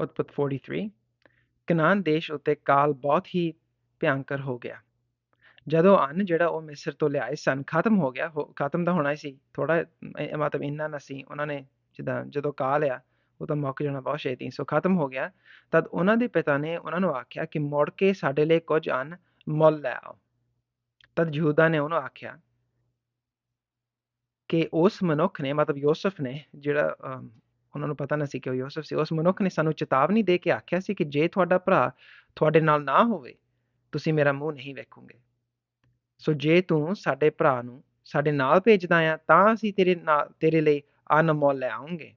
ਉਤਪਤ 43 Canaan ਦੇਸ਼ ਉੱਤੇ ਕਾਲ ਬਹੁਤ ਹੀ ਭਿਆਨਕ ਹੋ ਗਿਆ। ਜਦੋਂ ਅੰਨ ਜਿਹੜਾ ਉਹ ਮਿਸਰ ਤੋਂ ਲਿਆਏ ਸਨ, ਖਤਮ ਹੋ ਗਿਆ ਖਤਮ ਤਾਂ ਹੋਣਾ ਹੀ ਸੀ ਥੋੜਾ ਮਤਲਬ ਇੰਨਾ ਨਾ ਸੀ, ਉਹਨਾਂ ਨੇ ਜਿੱਦਾਂ, ਜਦੋਂ ਕਾਲ ਆ ਉਹ ਤਾਂ ਮੁੱਕ ਜਾਣਾ ਬਹੁਤ ਛੇਤੀ ਸੋ ਖਤਮ ਹੋ ਗਿਆ। ਤਦ ਉਹਨਾਂ ਦੇ ਪਿਤਾ ਨੇ ਉਹਨਾਂ ਨੂੰ ਆਖਿਆ ਕਿ ਮੁੜ ਕੇ ਸਾਡੇ ਲਈ ਕੁਝ ਅੰਨ ਮੁੱਲ ਲੈ ਆਓ। ਤਦ ਯਹੂਦਾ ਨੇ ਉਹਨੂੰ ਆਖਿਆ ਕਿ ਉਸ ਮਨੁੱਖ ਨੇ, ਮਤਲਬ ਯੋਸਫ ਨੇ ਜਿਹੜਾ ਉਹਨਾਂ ਨੂੰ ਪਤਾ ਨਾ ਸੀ ਕਿ ਉਹ ਯੂਸਫ ਸੀ। ਉਸ ਮਨੁੱਖ ਨੇ ਸਾਨੂੰ ਚੇਤਾਵਨੀ ਦੇ ਕੇ ਆਖਿਆ ਸੀ ਕਿ ਜੇ ਤੁਹਾਡਾ ਭਰਾ ਤੁਹਾਡੇ ਨਾਲ ਨਾ ਹੋਵੇ, ਤੁਸੀਂ ਮੇਰਾ ਮੂੰਹ ਨਹੀਂ ਵੇਖੋਗੇ। ਸੋ ਜੇ ਤੂੰ ਸਾਡੇ ਭਰਾ ਨੂੰ ਸਾਡੇ ਨਾਲ ਭੇਜਦਾ ਆ, ਤਾਂ ਅਸੀਂ ਤੇਰੇ ਨਾਲ, ਤੇਰੇ ਲਈ ਅਨਮੋਲ ਲੈ ਆਉਂਗੇ।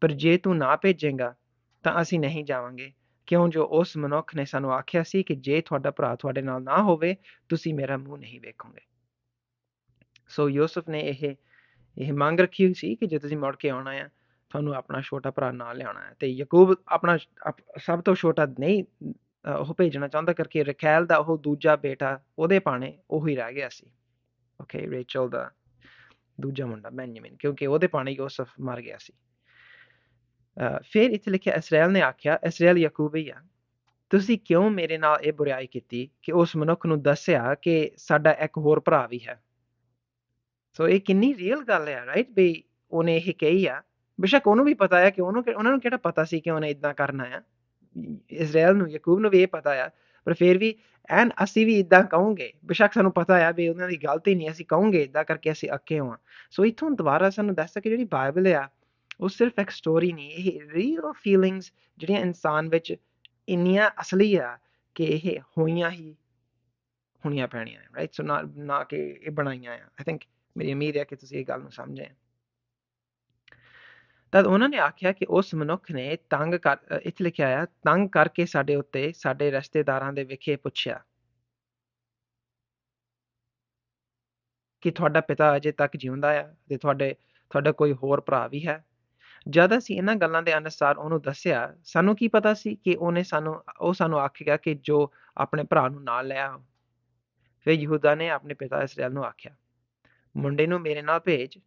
ਪਰ ਜੇ ਤੂੰ ਨਾ ਭੇਜੇਗਾ, ਤਾਂ ਅਸੀਂ ਨਹੀਂ ਜਾਵਾਂਗੇ। ਕਿਉਂ? ਜੋ ਉਸ ਮਨੁੱਖ ਨੇ ਸਾਨੂੰ ਆਖਿਆ ਸੀ ਕਿ ਜੇ ਤੁਹਾਡਾ ਭਰਾ ਤੁਹਾਡੇ ਨਾਲ ਨਾ ਹੋਵੇ, ਤੁਸੀਂ ਮੇਰਾ ਮੂੰਹ ਨਹੀਂ ਵੇਖੋਗੇ। ਸੋ ਯੂਸਫ ਨੇ ਇਹ ਇਹ ਮੰਗ ਰੱਖੀ ਹੋਈ ਸੀ ਕਿ ਜੇ ਤੁਸੀਂ ਮੁੜ ਕੇ ਆਉਣਾ ਆ ਤੁਹਾਨੂੰ ਆਪਣਾ ਛੋਟਾ ਭਰਾ ਨਾਲ ਲਿਆਉਣਾ ਹੈ, ਤੇ ਯਾਕੂਬ ਆਪਣਾ ਸਭ ਤੋਂ ਛੋਟਾ ਨਹੀਂ ਉਹ ਭੇਜਣਾ ਚਾਹੁੰਦਾ ਕਰਕੇ ਰਖੈਲ ਦਾ ਉਹ ਦੂਜਾ ਬੇਟਾ, ਉਹਦੇ ਪਾਣੇ ਉਹ ਹੀ ਰਹਿ ਗਿਆ ਸੀ। ਓਕੇ ਰੇਚਲ ਦਾ ਦੂਜਾ ਮੁੰਡਾ ਬੈਨਯਾਮਿਨ ਕਿਉਂਕਿ ਉਹਦੇ ਪਾਣੇ ਯੋਸਫ ਮਰ ਗਿਆ ਸੀ। ਫਿਰ ਇੱਥੇ ਲਿਖਿਆ, ਇਸਰਾਇਲ ਨੇ ਆਖਿਆ, ਇਸਰਾਇਲ ਯਾਕੂਬ ਹੀ ਆ ਤੁਸੀਂ ਕਿਉਂ ਮੇਰੇ ਨਾਲ ਇਹ ਬੁਰਾਈ ਕੀਤੀ ਕਿ ਉਸ ਮਨੁੱਖ ਨੂੰ ਦੱਸਿਆ ਕਿ ਸਾਡਾ ਇੱਕ ਹੋਰ ਭਰਾ ਵੀ ਹੈ? ਸੋ ਇਹ ਕਿੰਨੀ ਰੀਅਲ ਗੱਲ ਹੈ ਰਾਈਟ ਵੀ ਉਹਨੇ ਇਹ ਕਹੀ ਆ ਬੇਸ਼ੱਕ ਉਹਨੂੰ ਵੀ ਪਤਾ ਆ ਕਿ ਉਹਨੂੰ ਉਹਨਾਂ ਨੂੰ ਕਿਹੜਾ ਪਤਾ ਸੀ ਕਿ ਉਹਨੇ ਇਦਾਂ ਕਰਨਾ ਆ। ਇਸਰਾਇਲ ਨੂੰ, ਯਾਕੂਬ ਨੂੰ ਵੀ ਇਹ ਪਤਾ ਆ। ਪਰ ਫਿਰ ਵੀ, ਐਨ ਅਸੀਂ ਵੀ ਇਦਾਂ ਕਹੋਗੇ, ਬੇਸ਼ੱਕ ਸਾਨੂੰ ਪਤਾ ਆ ਵੀ ਉਹਨਾਂ ਦੀ ਗਲਤੀ ਨਹੀਂ, ਅਸੀਂ ਕਹੋਗੇ ਇਦਾਂ ਕਰਕੇ ਅਸੀਂ ਅੱਕੇ ਹਾਂ ਸੋ ਇਥੋਂ ਦੁਬਾਰਾ ਸਾਨੂੰ ਦੱਸਦਾ ਕਿ ਜਿਹੜੀ ਬਾਈਬਲ ਆ, ਉਹ ਸਿਰਫ ਇੱਕ ਸਟੋਰੀ ਨਹੀਂ, ਇਹ ਰੀਅਲ ਫੀਲਿੰਗਸ ਜਿਹੜੀਆਂ ਇਨਸਾਨ ਵਿੱਚ ਇੰਨੀਆਂ ਅਸਲੀ ਆ ਕਿ ਇਹ ਹੋਈਆਂ ਹੀ ਹੋਣੀਆਂ ਪੈਣੀਆਂ ਰਾਈਟ ਸੋ ਨਾ ਨਾ ਕਿ ਇਹ ਬਣਾਈਆਂ ਆ। ਆਈ ਥਿੰਕ ਮੇਰੀ ਉਮੀਦ ਹੈ ਕਿ ਤੁਸੀਂ ਇਹ ਗੱਲ ਨੂੰ ਸਮਝੇ ਤਦ ਉਹਨਾਂ ਨੇ ਆਖਿਆ ਕਿ ਉਸ ਮਨੁੱਖ ਨੇ ਤੰਗ ਕਰ ਇੱਥੇ ਲਿਖਿਆ ਆ, ਤੰਗ ਕਰਕੇ ਸਾਡੇ ਉੱਤੇ ਸਾਡੇ ਰਿਸ਼ਤੇਦਾਰਾਂ ਦੇ ਵਿਖੇ ਪੁੱਛਿਆ। ਕਿ ਤੁਹਾਡਾ ਪਿਤਾ ਅਜੇ ਤੱਕ ਜਿਉਂਦਾ ਆ ਤੇ ਤੁਹਾਡੇ, ਤੁਹਾਡਾ ਕੋਈ ਹੋਰ ਭਰਾ ਵੀ ਹੈ। ਜਦ ਅਸੀਂ ਇਹਨਾਂ ਗੱਲਾਂ ਦੇ ਅਨੁਸਾਰ ਉਹਨੂੰ ਦੱਸਿਆ, ਸਾਨੂੰ ਕੀ ਪਤਾ ਸੀ ਕਿ ਉਹਨੇ ਸਾਨੂੰ, ਉਹ ਸਾਨੂੰ ਆਖੇਗਾ ਕਿ ਜੋ ਆਪਣੇ ਭਰਾ ਨੂੰ ਨਾਲ ਲੈ ਆਓ। ਫਿਰ ਯਹੂਦਾ ਨੇ ਆਪਣੇ ਪਿਤਾ ਇਸਰਾਇਲ ਨੂੰ ਆਖਿਆ, ਮੁੰਡੇ ਨੂੰ ਮੇਰੇ ਨਾਲ ਭੇਜ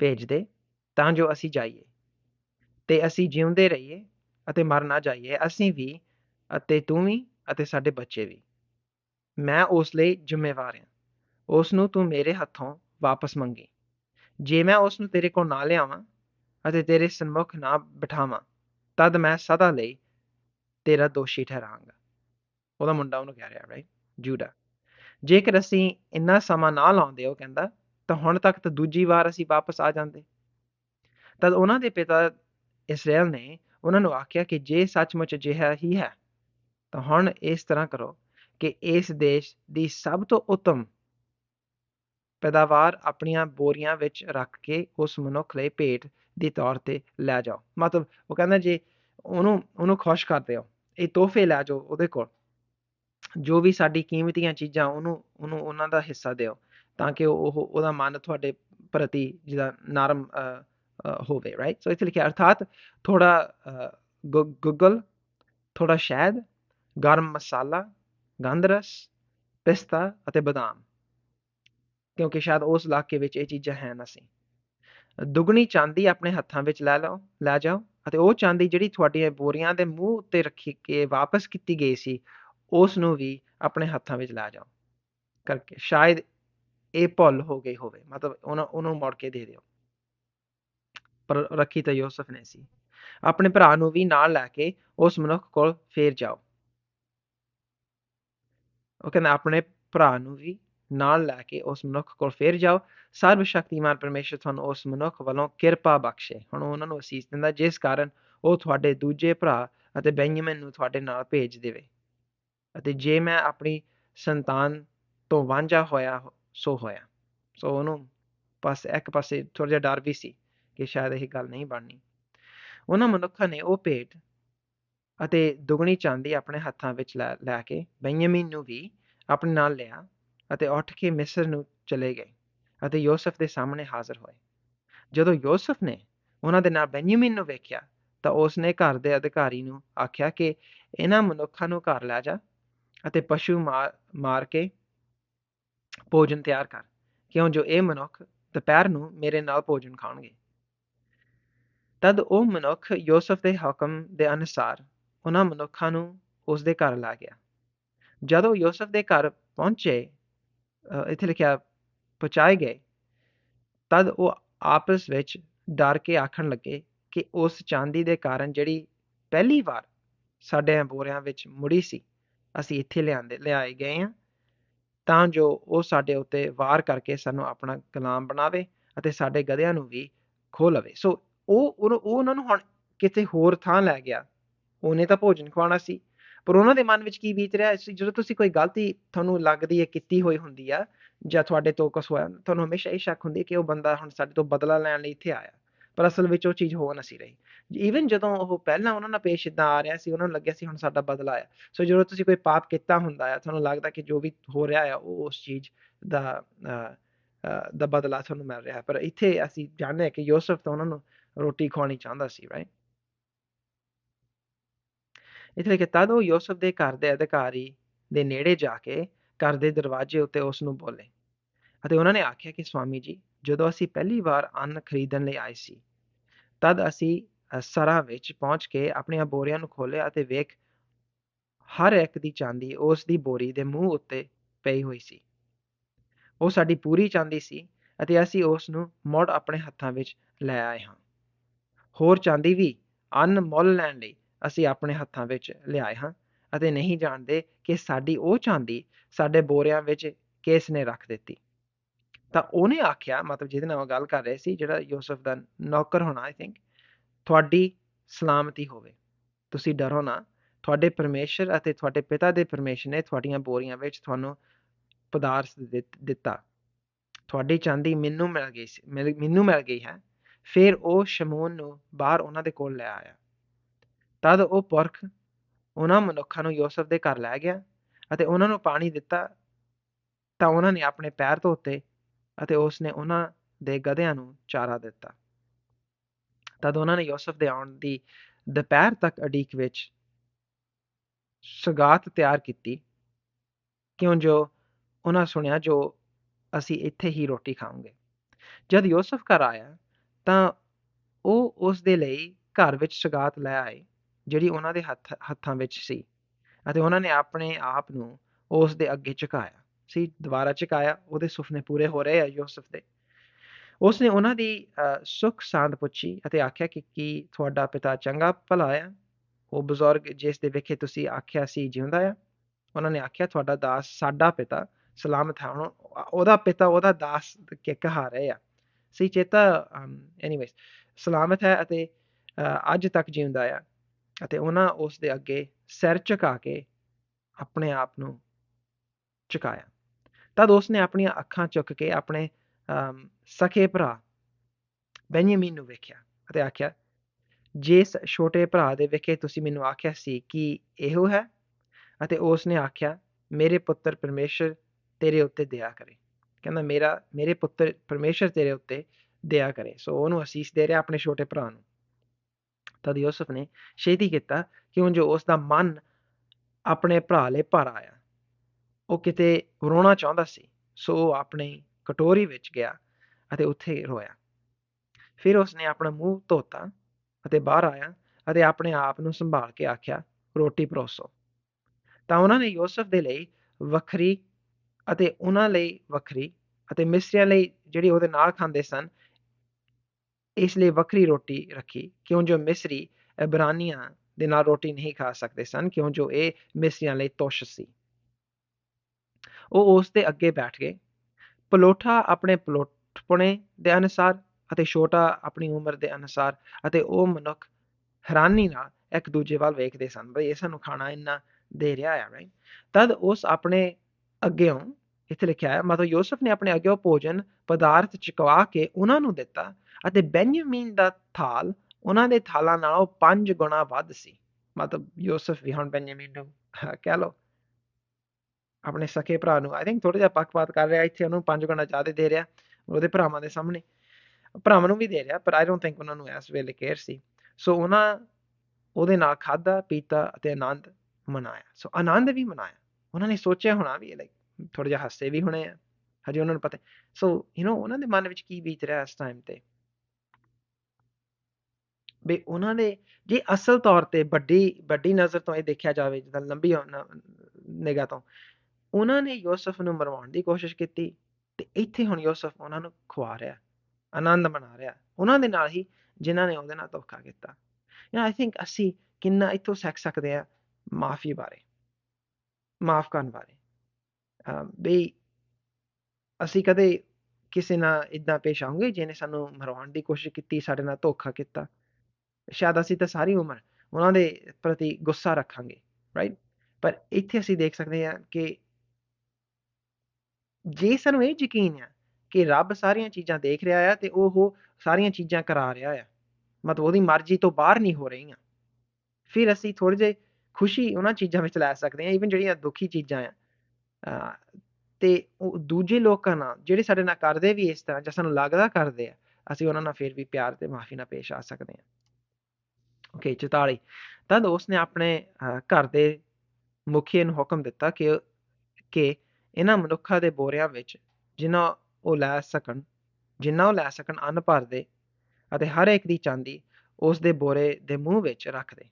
ਭੇਜ ਦੇ। ਤਾਂ ਜੋ ਅਸੀਂ ਜਾਈਏ। ਤੇ ਅਸੀਂ ਜਿਉਂਦੇ ਰਹੀਏ ਅਤੇ ਮਰ ਨਾ ਜਾਈਏ। ਅਸੀਂ ਵੀ ਅਤੇ ਤੂੰ ਵੀ ਅਤੇ ਸਾਡੇ ਬੱਚੇ ਵੀ। ਮੈਂ ਉਸ ਲਈ ਜ਼ਿੰਮੇਵਾਰ ਹਾਂ। ਉਸ ਨੂੰ ਤੂੰ ਮੇਰੇ ਹੱਥੋਂ ਵਾਪਸ ਮੰਗੀ। ਜੇ ਮੈਂ ਉਸ ਨੂੰ ਤੇਰੇ ਕੋਲ ਨਾ ਲਿਆਵਾਂ ਅਤੇ ਤੇਰੇ ਸਨਮੁਖ ਨਾ ਬਿਠਾਵਾਂ, ਤਦ ਮੈਂ ਸਦਾ ਲਈ ਤੇਰਾ ਦੋਸ਼ੀ ਠਹਿਰਾਂਗਾ। ਉਹਦਾ ਮੁੰਡਾ ਉਹਨੂੰ ਕਹਿ ਰਿਹਾ ਰਾਈਟ ਜੂਡਾ। ਜੇਕਰ ਅਸੀਂ ਇੰਨਾ ਸਮਾਂ ਨਾ ਲਾਉਂਦੇ, ਉਹ ਕਹਿੰਦਾ, ਤਾਂ ਹੁਣ ਤੱਕ ਤਾਂ ਦੂਜੀ ਵਾਰ ਅਸੀਂ ਵਾਪਸ ਆ ਜਾਂਦੇ। ਤਦ ਉਹਨਾਂ ਦੇ ਪਿਤਾ ਇਸਰਾਇਲ ਨੇ ਉਹਨਾਂ ਨੂੰ ਆਖਿਆ ਕਿ ਜੇ ਸੱਚਮੁੱਚ ਅਜਿਹਾ ਹੀ ਹੈ, ਤਾਂ ਹੁਣ ਇਸ ਤਰ੍ਹਾਂ ਕਰੋ ਕਿ ਇਸ ਦੇਸ਼ ਦੀ ਸਭ ਤੋਂ ਉੱਤਮ ਪੈਦਾਵਾਰ ਆਪਣੀਆਂ ਬੋਰੀਆਂ ਵਿੱਚ ਰੱਖ ਕੇ ਉਸ ਮਨੁੱਖ ਲਈ ਭੇਟ ਦੇ ਤੌਰ ਤੇ ਲੈ ਜਾਓ। ਮਤਲਬ ਉਹ ਕਹਿੰਦਾ ਜੇ ਉਹਨੂੰ ਉਹਨੂੰ ਖੁਸ਼ ਕਰਦੇ ਹੋ, ਇਹ ਤੋਹਫੇ ਲੈ ਜਾਓ ਉਹਦੇ ਕੋਲ, ਜੋ ਵੀ ਸਾਡੀ ਕੀਮਤੀਆਂ ਚੀਜ਼ਾਂ ਉਹਨੂੰ ਉਹਨੂੰ ਉਹਨਾਂ ਦਾ ਹਿੱਸਾ ਦਿਓ, ਤਾਂ ਕਿ ਉਹ ਉਹਦਾ ਮਨ ਤੁਹਾਡੇ ਪ੍ਰਤੀ ਜਿਹਦਾ ਨਰਮ ਹੋਵੇ ਰਾਈਟ ਸੋ ਇੱਥੇ ਲਿਖਿਆ ਅਰਥਾਤ ਥੋੜਾ ਗੁੱਗਲ ਥੋੜਾ ਸ਼ਹਿਦ ਗਰਮ ਮਸਾਲਾ ਗੰਧਰਸ ਪਿਸਤਾ ਅਤੇ ਬਦਾਮ ਕਿਉਂਕਿ ਸ਼ਾਇਦ ਉਸ ਇਲਾਕੇ ਵਿੱਚ ਇਹ ਚੀਜ਼ਾਂ ਹੈ ਨਾ ਸੀ ਦੁਗਣੀ ਚਾਂਦੀ ਆਪਣੇ ਹੱਥਾਂ ਵਿੱਚ ਲੈ ਲਓ ਲੈ ਜਾਓ ਅਤੇ ਉਹ ਚਾਂਦੀ ਜਿਹੜੀ ਤੁਹਾਡੀਆਂ ਬੋਰੀਆਂ ਦੇ ਮੂੰਹ ਉੱਤੇ ਰੱਖੀ ਕੇ ਵਾਪਸ ਕੀਤੀ ਗਈ ਸੀ ਉਸ ਨੂੰ ਵੀ ਆਪਣੇ ਹੱਥਾਂ ਵਿੱਚ ਲੈ ਜਾਓ ਕਰਕੇ ਸ਼ਾਇਦ ਇਹ ਭੁੱਲ ਹੋ ਗਈ ਹੋਵੇ ਮਤਲਬ ਉਹਨਾਂ ਉਹਨੂੰ ਮੁੜ ਕੇ ਦੇ ਦਿਓ ਪਰ ਰੱਖੀ ਤਾਂ ਯੂਸਫ ਨੇ ਸੀ। ਆਪਣੇ ਭਰਾ ਨੂੰ ਵੀ ਨਾਲ ਲੈ ਕੇ ਉਸ ਮਨੁੱਖ ਕੋਲ ਫੇਰ ਜਾਓ। ਉਹ ਕਹਿੰਦਾ, ਆਪਣੇ ਭਰਾ ਨੂੰ ਵੀ ਨਾਲ ਲੈ ਕੇ ਉਸ ਮਨੁੱਖ ਕੋਲ ਫੇਰ ਜਾਓ। ਸਰਬ ਸ਼ਕਤੀਮਾਨ ਪਰਮੇਸ਼ਰ ਤੁਹਾਨੂੰ ਉਸ ਮਨੁੱਖ ਵੱਲੋਂ ਕਿਰਪਾ ਬਖਸ਼ੇ। ਹੁਣ ਉਹਨਾਂ ਨੂੰ ਅਸੀਸ ਦਿੰਦਾ, ਜਿਸ ਕਾਰਨ ਉਹ ਤੁਹਾਡੇ ਦੂਜੇ ਭਰਾ ਅਤੇ ਬੈਂਜਮਨ ਨੂੰ ਤੁਹਾਡੇ ਨਾਲ ਭੇਜ ਦੇਵੇ। ਅਤੇ ਜੇ ਮੈਂ ਆਪਣੀ ਸੰਤਾਨ ਤੋਂ ਵਾਂਝਾ ਹੋਇਆ, ਸੋ ਹੋਇਆ। ਸੋ ਉਹਨੂੰ ਪਾਸ, ਇੱਕ ਪਾਸੇ ਥੋੜਾ ਜਿਹਾ ਡਰ ਵੀ ਸੀ। ਕਿ ਸ਼ਾਇਦ ਇਹ ਗੱਲ ਨਹੀਂ ਬਣਨੀ। ਉਹਨਾਂ ਮਨੁੱਖਾਂ ਨੇ ਉਹ ਭੇਟ ਅਤੇ ਦੁਗਣੀ ਚਾਂਦੀ ਆਪਣੇ ਹੱਥਾਂ ਵਿੱਚ ਲੈ ਕੇ ਬੈਂਜਮਿਨ ਨੂੰ ਵੀ ਆਪਣੇ ਨਾਲ ਲਿਆ ਅਤੇ ਉੱਠ ਕੇ ਮਿਸਰ ਨੂੰ ਚਲੇ ਗਏ ਅਤੇ ਯੋਸਫ ਦੇ ਸਾਹਮਣੇ ਹਾਜ਼ਰ ਹੋਏ। ਜਦੋਂ ਯੋਸਫ ਨੇ ਉਹਨਾਂ ਦੇ ਨਾਲ ਬੈਂਜਮਿਨ ਨੂੰ ਵੇਖਿਆ, ਤਾਂ ਉਸਨੇ ਘਰ ਦੇ ਅਧਿਕਾਰੀ ਨੂੰ ਆਖਿਆ ਕਿ ਇਹਨਾਂ ਮਨੁੱਖਾਂ ਨੂੰ ਘਰ ਲੈ ਜਾ ਅਤੇ ਪਸ਼ੂ ਮਾਰ ਕੇ ਭੋਜਨ ਤਿਆਰ ਕਰ, ਕਿਉਂ ਜੋ ਇਹ ਮਨੁੱਖ ਦੁਪਹਿਰ ਨੂੰ ਮੇਰੇ ਨਾਲ ਭੋਜਨ ਖਾਣਗੇ। ਤਦ ਉਹ ਮਨੁੱਖ ਯੂਸਫ ਦੇ ਹੁਕਮ ਦੇ ਅਨੁਸਾਰ ਉਹਨਾਂ ਮਨੁੱਖਾਂ ਨੂੰ ਉਸ ਦੇ ਘਰ ਲਾ ਗਿਆ। ਜਦੋਂ ਯੂਸਫ ਦੇ ਘਰ ਪਹੁੰਚੇ ਇੱਥੇ ਲਿਖਿਆ, ਪਹੁੰਚਾਏ ਗਏ, ਤਦ ਉਹ ਆਪਸ ਵਿੱਚ ਡਰ ਕੇ ਆਖਣ ਲੱਗੇ ਕਿ ਉਸ ਚਾਂਦੀ ਦੇ ਕਾਰਨ ਜਿਹੜੀ ਪਹਿਲੀ ਵਾਰ ਸਾਡੇ ਬੋਰਿਆਂ ਵਿੱਚ ਮੁੜੀ ਸੀ, ਅਸੀਂ ਇੱਥੇ ਲਿਆਂਦੇ, ਲਿਆਏ ਗਏ ਹਾਂ। ਤਾਂ ਜੋ ਉਹ ਸਾਡੇ ਉੱਤੇ ਵਾਰ ਕਰਕੇ ਸਾਨੂੰ ਆਪਣਾ ਗੁਲਾਮ ਬਣਾਵੇ ਅਤੇ ਸਾਡੇ ਗਧਿਆਂ ਨੂੰ ਵੀ ਖੋਹ ਲਵੇ। ਸੋ ਉਹ ਉਹ ਉਹਨਾਂ ਨੂੰ ਹੁਣ ਕਿਤੇ ਹੋਰ ਥਾਂ ਲੈ ਗਿਆ। ਉਹਨੇ ਤਾਂ ਭੋਜਨ ਖਵਾਉਣਾ ਸੀ। ਪਰ ਉਹਨਾਂ ਦੇ ਮਨ ਵਿੱਚ ਕੀ ਬੀਤ ਰਿਹਾ ਸੀ? ਜਦੋਂ ਤੁਸੀਂ ਕੋਈ ਗਲਤੀ ਤੁਹਾਨੂੰ ਲੱਗਦੀ ਹੈ ਕੀਤੀ ਹੋਈ ਹੁੰਦੀ ਆ ਜਾਂ ਤੁਹਾਡੇ ਤੋਂ ਕੁਛ ਤੁਹਾਨੂੰ ਹਮੇਸ਼ਾ ਇਹ ਸ਼ੱਕ ਹੁੰਦੀ ਕਿ ਉਹ ਬੰਦਾ ਹੁਣ ਸਾਡੇ ਤੋਂ ਬਦਲਾ ਲੈਣ ਲਈ ਇੱਥੇ ਆਇਆ। ਪਰ ਅਸਲ ਵਿੱਚ ਉਹ ਚੀਜ਼ ਹੋ ਨਾ ਸੀ ਰਹੀ। ਈਵਨ ਜਦੋਂ ਉਹ ਪਹਿਲਾਂ ਉਹਨਾਂ ਨਾਲ ਪੇਸ਼ ਇਦਾਂ ਆ ਰਿਹਾ ਸੀ ਉਹਨਾਂ ਨੂੰ ਲੱਗਿਆ ਸੀ ਹੁਣ ਸਾਡਾ ਬਦਲਾ ਆ ਸੋ ਜਦੋਂ ਤੁਸੀਂ ਕੋਈ ਪਾਪ ਕੀਤਾ ਹੁੰਦਾ ਆ ਤੁਹਾਨੂੰ ਲੱਗਦਾ ਕਿ ਜੋ ਵੀ ਹੋ ਰਿਹਾ ਆ ਉਹ ਉਸ ਚੀਜ਼ ਦਾ ਅਹ, ਅਹ, ਦਾ ਬਦਲਾ ਤੁਹਾਨੂੰ ਮਿਲ ਰਿਹਾ ਪਰ ਇੱਥੇ ਅਸੀਂ ਜਾਣਦੇ ਹਾਂ ਕਿ ਯੋਸਫ ਤਾਂ ਉਹਨਾਂ ਨੂੰ ਰੋਟੀ ਖਵਾਉਣੀ ਚਾਹੁੰਦਾ ਸੀ ਰਾਈਟ ਇੱਥੇ ਕਿ ਤਦ ਉਹ ਯੂਸਫ ਦੇ ਘਰ ਦੇ ਅਧਿਕਾਰੀ ਦੇ ਨੇੜੇ ਜਾ ਕੇ ਘਰ ਦੇ ਦਰਵਾਜ਼ੇ ਉੱਤੇ ਉਸ ਨੂੰ ਬੋਲੇ ਅਤੇ ਉਹਨਾਂ ਨੇ ਆਖਿਆ ਕਿ ਸਵਾਮੀ ਜੀ, ਜਦੋਂ ਅਸੀਂ ਪਹਿਲੀ ਵਾਰ ਅੰਨ ਖਰੀਦਣ ਲਈ ਆਏ ਸੀ, ਤਦ ਅਸੀਂ ਸਰਾ ਵਿੱਚ ਪਹੁੰਚ ਕੇ ਆਪਣੀਆਂ ਬੋਰੀਆਂ ਨੂੰ ਖੋਲ੍ਹਿਆ ਅਤੇ ਵੇਖ, ਹਰ ਇੱਕ ਦੀ ਚਾਂਦੀ ਉਸ ਦੀ ਬੋਰੀ ਦੇ ਮੂੰਹ ਉੱਤੇ ਪਈ ਹੋਈ ਸੀ। ਉਹ ਸਾਡੀ ਪੂਰੀ ਚਾਂਦੀ ਸੀ ਅਤੇ ਅਸੀਂ ਉਸ ਨੂੰ ਮੁੜ ਆਪਣੇ ਹੱਥਾਂ ਵਿੱਚ ਲੈ ਆਏ ਹਾਂ। ਹੋਰ ਚਾਂਦੀ ਵੀ ਅੰਨ ਮੁੱਲ ਲੈਣ ਲਈ ਅਸੀਂ ਆਪਣੇ ਹੱਥਾਂ ਵਿੱਚ ਲਿਆਏ ਹਾਂ ਅਤੇ ਨਹੀਂ ਜਾਣਦੇ ਕਿ ਸਾਡੀ ਉਹ ਚਾਂਦੀ ਸਾਡੇ ਬੋਰਿਆਂ ਵਿੱਚ ਕਿਸ ਨੇ ਰੱਖ ਦਿੱਤੀ। ਤਾਂ ਉਹਨੇ ਆਖਿਆ, ਮਤਲਬ ਜਿਹਦੇ ਨਾਲ ਉਹ ਗੱਲ ਕਰ ਰਹੇ ਸੀ, ਜਿਹੜਾ ਯੂਸਫ ਦਾ ਨੌਕਰ ਹੋਣਾ ਆਈ ਥਿੰਕ ਤੁਹਾਡੀ ਸਲਾਮਤੀ ਹੋਵੇ। ਤੁਸੀਂ ਡਰੋ ਨਾ, ਤੁਹਾਡੇ ਪਰਮੇਸ਼ਰ ਅਤੇ ਤੁਹਾਡੇ ਪਿਤਾ ਦੇ ਪਰਮੇਸ਼ਰ ਨੇ ਤੁਹਾਡੀਆਂ ਬੋਰੀਆਂ ਵਿੱਚ ਤੁਹਾਨੂੰ ਪਦਾਰਥ ਦਿੱਤ- ਦਿੱਤਾ। ਤੁਹਾਡੀ ਚਾਂਦੀ ਮੈਨੂੰ ਮਿਲ ਗਈ ਸੀ, ਮਿਲ- ਮੈਨੂੰ ਮਿਲ ਗਈ ਹੈ। ਫਿਰ ਉਹ ਸ਼ਮੂਨ ਨੂੰ ਬਾਹਰ ਉਹਨਾਂ ਦੇ ਕੋਲ ਲੈ ਆਇਆ। ਤਦ ਉਹ ਪੁਰਖ ਉਹਨਾਂ ਮਨੁੱਖਾਂ ਨੂੰ ਯੂਸਫ ਦੇ ਘਰ ਲੈ ਗਿਆ ਅਤੇ ਉਹਨਾਂ ਨੂੰ ਪਾਣੀ ਦਿੱਤਾ ਤਾਂ ਉਹਨਾਂ ਨੇ ਆਪਣੇ ਪੈਰ ਧੋਤੇ ਅਤੇ ਉਸ ਨੇ ਉਹਨਾਂ ਦੇ ਗਧਿਆਂ ਨੂੰ ਚਾਰਾ ਦਿੱਤਾ। ਤਦ ਉਹਨਾਂ ਨੇ ਯੂਸਫ ਦੇ ਆਉਣ ਦੀ ਦੁਪਹਿਰ ਤੱਕ ਅਡੀਕ ਵਿੱਚ ਸੁਗਾਤ ਤਿਆਰ ਕੀਤੀ। ਕਿਉਂ ਜੋ ਉਹਨਾਂ ਸੁਣਿਆ ਜੋ ਅਸੀਂ ਇੱਥੇ ਹੀ ਰੋਟੀ ਖਾਵਾਂਗੇ। ਜਦ ਯੂਸਫ ਘਰ ਆਇਆ ਤਾਂ ਉਹ ਉਸ ਦੇ ਲਈ ਘਰ ਵਿੱਚ ਸੁਗਾਤ ਲੈ ਆਏ ਜਿਹੜੀ ਉਹਨਾਂ ਦੇ ਹੱਥ ਹੱਥਾਂ ਵਿੱਚ ਸੀ ਅਤੇ ਉਹਨਾਂ ਨੇ ਆਪਣੇ ਆਪ ਨੂੰ ਉਸ ਦੇ ਅੱਗੇ ਝੁਕਾਇਆ। ਸੀ ਦੁਬਾਰਾ ਝੁਕਾਇਆ ਉਹਦੇ ਸੁਪਨੇ ਪੂਰੇ ਹੋ ਰਹੇ ਆ ਯੂਸਫ ਦੇ। ਉਸ ਨੇ ਉਹਨਾਂ ਦੀ ਅਹ, ਸੁੱਖ ਸਾਂਦ ਪੁੱਛੀ ਅਤੇ ਆਖਿਆ ਕਿ ਕੀ ਤੁਹਾਡਾ ਪਿਤਾ ਚੰਗਾ ਭਲਾ ਆ? ਉਹ ਬਜ਼ੁਰਗ ਜਿਸ ਦੇ ਵਿਖੇ ਤੁਸੀਂ ਆਖਿਆ ਸੀ ਜਿਉਂਦਾ ਆ ਉਹਨਾਂ ਨੇ ਆਖਿਆ ਤੁਹਾਡਾ ਦਾਸ ਸਾਡਾ ਪਿਤਾ ਸਲਾਮਤ ਹੈ। ਉਹਦਾ ਪਿਤਾ ਉਹਦਾ ਦਾਸ ਕਿ ਕਹਾ ਰਹੇ ਆ। ਸੀ ਚੇਤਾ ਐਨੀਵੇਜ਼ ਸਲਾਮਤ ਹੈ ਅਤੇ ਅਹ, ਅੱਜ ਤੱਕ ਜਿਉਂਦਾ ਆ ਅਤੇ ਉਹਨਾਂ ਉਸ ਦੇ ਅੱਗੇ ਸਿਰ ਝੁਕਾ ਕੇ ਆਪਣੇ ਆਪ ਨੂੰ ਝੁਕਾਇਆ। ਤਦ ਉਸ ਨੇ ਆਪਣੀਆਂ ਅੱਖਾਂ ਚੁੱਕ ਕੇ ਆਪਣੇ ਅਮ, ਸਕੇ ਭਰਾ ਬੈਨਯਾਮੀਨ ਨੂੰ ਵੇਖਿਆ ਅਤੇ ਆਖਿਆ ਜਿਸ ਛੋਟੇ ਭਰਾ ਦੇ ਵਿਖੇ ਤੁਸੀਂ ਮੈਨੂੰ ਆਖਿਆ ਸੀ ਕਿ ਇਹੋ ਹੈ? ਅਤੇ ਉਸ ਨੇ ਆਖਿਆ ਮੇਰੇ ਪੁੱਤਰ ਪਰਮੇਸ਼ਰ ਤੇਰੇ ਉੱਤੇ ਦਇਆ ਕਰੇ। ਕਹਿੰਦਾ ਮੇਰਾ ਮੇਰੇ ਪੁੱਤਰ ਪਰਮੇਸ਼ਰ ਤੇਰੇ ਉੱਤੇ ਦਇਆ ਕਰੇ ਸੋ ਉਹਨੂੰ ਅਸੀਸ ਦੇ ਰਿਹਾ ਆਪਣੇ ਛੋਟੇ ਭਰਾ ਨੂੰ ਤਦ ਯੂਸਫ ਨੇ ਛੇਤੀ ਕੀਤਾ ਕਿਉਂ ਜੋ ਉਸ ਦਾ ਮਨ ਆਪਣੇ ਭਰਾ ਲਈ ਭਰ ਆਇਆ ਉਹ ਕਿਤੇ ਰੋਣਾ ਚਾਹੁੰਦਾ ਸੀ ਸੋ ਉਹ ਆਪਣੀ ਕਟੋਰੀ ਵਿੱਚ ਗਿਆ ਅਤੇ ਉੱਥੇ ਰੋਇਆ ਫਿਰ ਉਸਨੇ ਆਪਣਾ ਮੂੰਹ ਧੋਤਾ ਅਤੇ ਬਾਹਰ ਆਇਆ ਅਤੇ ਆਪਣੇ ਆਪ ਨੂੰ ਸੰਭਾਲ ਕੇ ਆਖਿਆ ਰੋਟੀ ਪਰੋਸੋ ਤਾਂ ਉਹਨਾਂ ਨੇ ਯੂਸਫ ਦੇ ਲਈ ਵੱਖਰੀ ਅਤੇ ਉਹਨਾਂ ਲਈ ਵੱਖਰੀ ਅਤੇ ਮਿਸਰੀਆਂ ਲਈ ਜਿਹੜੀ ਉਹਦੇ ਨਾਲ ਖਾਂਦੇ ਸਨ, ਇਸ ਲਈ ਵੱਖਰੀ ਰੋਟੀ ਰੱਖੀ, ਕਿਉਂ ਜੋ ਮਿਸਰੀ ਇਬਰਾਨੀਆਂ ਦੇ ਨਾਲ ਰੋਟੀ ਨਹੀਂ ਖਾ ਸਕਦੇ ਸਨ, ਕਿਉਂ ਜੋ ਇਹ ਮਿਸਰੀਆਂ ਲਈ ਤੁਸ਼ ਸੀ। ਉਹ ਉਸ ਦੇ ਅੱਗੇ ਬੈਠ ਗਏ। ਪਲੋਠਾ ਆਪਣੇ ਪਲੋਠਪੁਣੇ ਦੇ ਅਨੁਸਾਰ ਅਤੇ ਛੋਟਾ ਆਪਣੀ ਉਮਰ ਦੇ ਅਨੁਸਾਰ ਅਤੇ ਉਹ ਮਨੁੱਖ ਹੈਰਾਨੀ ਨਾਲ ਇੱਕ ਦੂਜੇ ਵੱਲ ਵੇਖਦੇ ਸਨ, ਬਈ ਇਹ ਸਾਨੂੰ ਖਾਣਾ ਇੰਨਾ ਦੇ ਰਿਹਾ ਹੈ ਰਾਈਟ ਤਦ ਉਸ ਆਪਣੇ ਅੱਗੇੋਂ ਇੱਥੇ ਲਿਖਿਆ ਹੈ, ਮਤਲਬ ਯੂਸਫ ਨੇ ਆਪਣੇ ਅੱਗੇੋਂ ਭੋਜਨ, ਪਦਾਰਥ ਚੁਕਵਾ ਕੇ ਉਹਨਾਂ ਨੂੰ ਦਿੱਤਾ ਅਤੇ ਬੈਨਯਾਮੀਨ ਦਾ ਥਾਲ, ਉਹਨਾਂ ਦੇ ਥਾਲਾਂ ਨਾਲੋਂ ਪੰਜ ਗੁਣਾ ਵੱਧ ਸੀ। ਮਤਲਬ ਯੂਸਫ ਵੀ ਹੁਣ ਬੈਨਯਾਮੀਨ ਨੂੰ ਕਹਿ ਲਓ, ਆਪਣੇ ਸਕੇ ਭਰਾ ਨੂੰ ਆਈ ਥਿੰਕ ਥੋੜਾ ਜਿਹਾ ਪੱਖਪਾਤ ਕਰ ਰਿਹਾ, ਇੱਥੇ ਉਹਨੂੰ ਪੰਜ ਗੁਣਾ ਜ਼ਿਆਦਾ ਦੇ ਰਿਹਾ, ਉਹਦੇ ਭਰਾਵਾਂ ਦੇ ਸਾਹਮਣੇ। ਭਰਾਵਾਂ ਨੂੰ ਵੀ ਦੇ ਰਿਹਾ, ਪਰ ਆਈ ਡੋਨਟ ਥਿੰਕ ਉਹਨਾਂ ਨੂੰ ਇਸ ਵੇਲੇ ਕੇਅਰ ਸੀ। ਸੋ ਉਹਨਾਂ ਉਹਦੇ ਨਾਲ ਖਾਦਾ ਪੀਤਾ ਅਤੇ ਆਨੰਦ ਮਨਾਇਆ। ਸੋ ਆਨੰਦ ਵੀ ਮਨਾਇਆ। ਉਹਨਾਂ ਨੇ ਸੋਚਿਆ ਹੋਣਾ ਵੀ ਲਾਈਕ ਥੋੜਾ ਜਿਹਾ ਹੱਸੇ ਵੀ ਹੋਣੇ ਆ। ਹਜੇ ਉਹਨਾਂ ਨੂੰ ਪਤਾ ਸੋ ਯੂ نو ਉਹਨਾਂ ਦੇ ਮਨ ਵਿੱਚ ਕੀ ਬੀਤ ਰਿਹਾ ਇਸ ਟਾਈਮ ਤੇ? ਵੀ ਉਹਨਾਂ ਦੇ ਜੇ ਅਸਲ ਤੌਰ ਤੇ ਵੱਡੀ ਵੱਡੀ ਨਜ਼ਰ ਤੋਂ ਇਹ ਦੇਖਿਆ ਜਾਵੇ, ਜਿੱਦਾਂ ਲੰਬੀ ਨਿਗਾਹ ਤੋਂ, ਉਹਨਾਂ ਨੇ ਯੂਸਫ ਨੂੰ ਮਰਵਾਉਣ ਦੀ ਕੋਸ਼ਿਸ਼ ਕੀਤੀ ਤੇ ਇੱਥੇ ਹੁਣ ਯੂਸਫ ਉਹਨਾਂ ਨੂੰ ਖਵਾ ਰਿਹਾ, ਆਨੰਦ ਮਨਾ ਰਿਹਾ। ਉਹਨਾਂ ਦੇ ਨਾਲ ਹੀ ਜਿਨ੍ਹਾਂ ਨੇ ਉਹਦੇ ਨਾਲ ਧੋਖਾ ਕੀਤਾ। ਯੂ ਆਈ ਥਿੰਕ ਅਸੀਂ ਕਿੰਨਾ ਇੱਥੋਂ ਸਿੱਖ ਸਕਦੇ ਆ ਮਾਫੀ ਬਾਰੇ। ਮਾਫ ਕਰਨ ਬਾਰੇ। ਬਈ ਅਸੀਂ ਕਦੇ ਕਿਸੇ ਨਾਲ ਇਦਾਂ ਪੇਸ਼ ਆਉਂਗੇ ਜਿਹਨੇ ਸਾਨੂੰ ਮਰਵਾਉਣ ਦੀ ਕੋਸ਼ਿਸ਼ ਕੀਤੀ, ਸਾਡੇ ਨਾਲ ਧੋਖਾ ਕੀਤਾ। ਸ਼ਾਇਦ ਅਸੀਂ ਤਾਂ ਸਾਰੀ ਉਮਰ ਉਹਨਾਂ ਦੇ ਪ੍ਰਤੀ ਗੁੱਸਾ ਰੱਖਾਂਗੇ ਰਾਈਟ ਪਰ ਇੱਥੇ ਅਸੀਂ ਦੇਖ ਸਕਦੇ ਹਾਂ ਕਿ ਜੇ ਸਾਨੂੰ ਇਹ ਯਕੀਨ ਆ ਕਿ ਰੱਬ ਸਾਰੀਆਂ ਚੀਜ਼ਾਂ ਦੇਖ ਰਿਹਾ ਆ ਤੇ ਉਹ ਸਾਰੀਆਂ ਚੀਜ਼ਾਂ ਕਰਾ ਰਿਹਾ ਆ, ਮਤਲਬ ਉਹਦੀ ਮਰਜ਼ੀ ਤੋਂ ਬਾਹਰ ਨਹੀਂ ਹੋ ਰਹੀਆਂ, ਫਿਰ ਅਸੀਂ ਥੋੜੇ ਜੇ ਖੁਸ਼ੀ ਉਹਨਾਂ ਚੀਜ਼ਾਂ ਵਿੱਚ ਲੈ ਸਕਦੇ ਹਾਂ ਈਵਨ ਜਿਹੜੀਆਂ ਦੁਖੀ ਚੀਜ਼ਾਂ ਆ। ਤੇ ਉਹ ਦੂਜੇ ਲੋਕਾਂ ਨਾਲ, ਜਿਹੜੇ ਸਾਡੇ ਨਾਲ ਕਰਦੇ ਵੀ ਇਸ ਤਰ੍ਹਾਂ, ਜਾਂ ਸਾਨੂੰ ਲੱਗਦਾ ਕਰਦੇ ਆ, ਅਸੀਂ ਉਹਨਾਂ ਨਾਲ ਫਿਰ ਵੀ ਪਿਆਰ ਤੇ ਮਾਫੀ ਨਾਲ ਪੇਸ਼ ਆ ਸਕਦੇ ਹਾਂ ਓਕੇ 44 ਤਦ ਉਸਨੇ ਆਪਣੇ ਘਰ ਦੇ ਮੁਖੀਏ ਨੂੰ ਹੁਕਮ ਦਿੱਤਾ ਕਿ ਕਿ ਇਹਨਾਂ ਮਨੁੱਖਾਂ ਦੇ ਬੋਰਿਆਂ ਵਿੱਚ ਜਿਨ੍ਹਾਂ ਉਹ ਲੈ ਸਕਣ, ਜਿੰਨਾ ਉਹ ਲੈ ਸਕਣ ਅੰਨ ਭਰਦੇ ਅਤੇ ਹਰ ਇੱਕ ਦੀ ਚਾਂਦੀ ਉਸ ਦੇ ਬੋਰੇ ਦੇ ਮੂੰਹ ਵਿੱਚ ਰੱਖਦੇ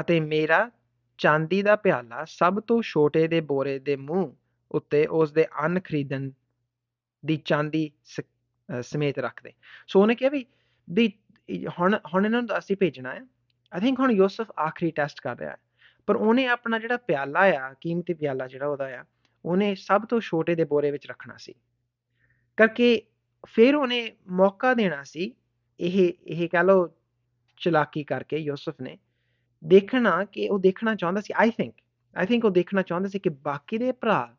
ਅਤੇ ਮੇਰਾ ਚਾਂਦੀ ਦਾ ਪਿਆਲਾ ਸਭ ਤੋਂ ਛੋਟੇ ਦੇ ਬੋਰੇ ਦੇ ਮੂੰਹ ਉੱਤੇ ਉਸ ਦੇ ਅੰਨ ਖਰੀਦਣ ਦੀ ਚਾਂਦੀ ਸਮੇਤ ਰੱਖ ਦੇ ਸੋ ਉਹਨੇ ਕਿਹਾ ਵੀ ਵੀ ਹੁਣ ਹੁਣ ਇਹਨਾਂ ਨੂੰ ਅਸੀਂ ਭੇਜਣਾ ਹੈ ਆਈ ਥਿੰਕ ਹੁਣ ਯੂਸਫ ਆਖਰੀ ਟੈਸਟ ਕਰ ਰਿਹਾ ਹੈ। ਪਰ ਉਹਨੇ ਆਪਣਾ ਜਿਹੜਾ ਪਿਆਲਾ ਆ, ਕੀਮਤੀ ਪਿਆਲਾ ਜਿਹੜਾ ਉਹਦਾ ਆ, ਉਹਨੇ ਸਭ ਤੋਂ ਛੋਟੇ ਦੇ ਬੋਰੇ ਵਿੱਚ ਰੱਖਣਾ ਸੀ। ਕਰਕੇ ਫਿਰ ਉਹਨੇ ਮੌਕਾ ਦੇਣਾ ਸੀ, ਇਹ ਇਹ ਕਹ ਲੋ ਚਲਾਕੀ ਕਰਕੇ ਯੂਸਫ ਨੇ ਦੇਖਣਾ ਕਿ ਉਹ ਦੇਖਣਾ ਚਾਹੁੰਦਾ ਸੀ ਆਈ ਥਿੰਕ ਆਈ ਥਿੰਕ ਉਹ ਦੇਖਣਾ ਚਾਹੁੰਦਾ ਸੀ ਕਿ ਬਾਕੀ ਦੇ ਭਰਾ